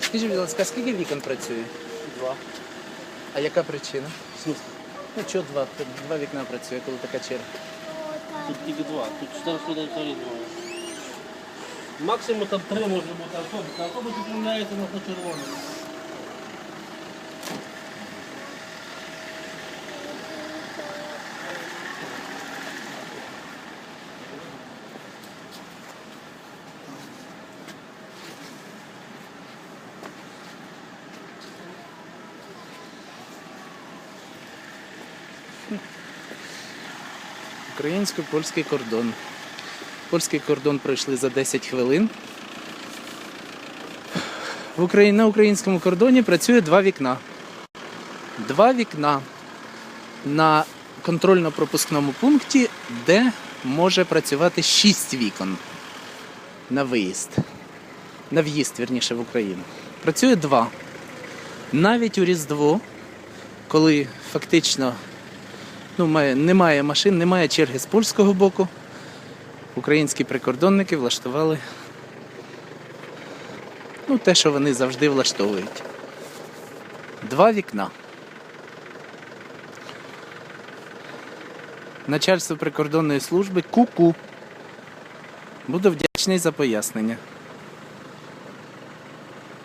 Скажіть, будь ласка, скільки вікон працює? Два. А яка причина? В смысле? Ну чого два? Тут Два вікна працює, коли така черга. Тут тільки два. Тут 4 людей взагалі двоє. Максимум там три може бути автобус. А Автобус відправляється на червоному. Українсько-польський кордон. Польський кордон пройшли за 10 хвилин. В Україні, на українському кордоні працює два вікна. Два вікна на контрольно-пропускному пункті, де може працювати 6 вікон на виїзд. На в'їзд, вірніше, в Україну. Працює два. Навіть у Різдво, коли фактично ну, має, немає машин, немає черги з польського боку. Українські прикордонники влаштували ну, те, що вони завжди влаштовують. Два вікна. Начальство прикордонної служби ку-ку. Буду вдячний за пояснення.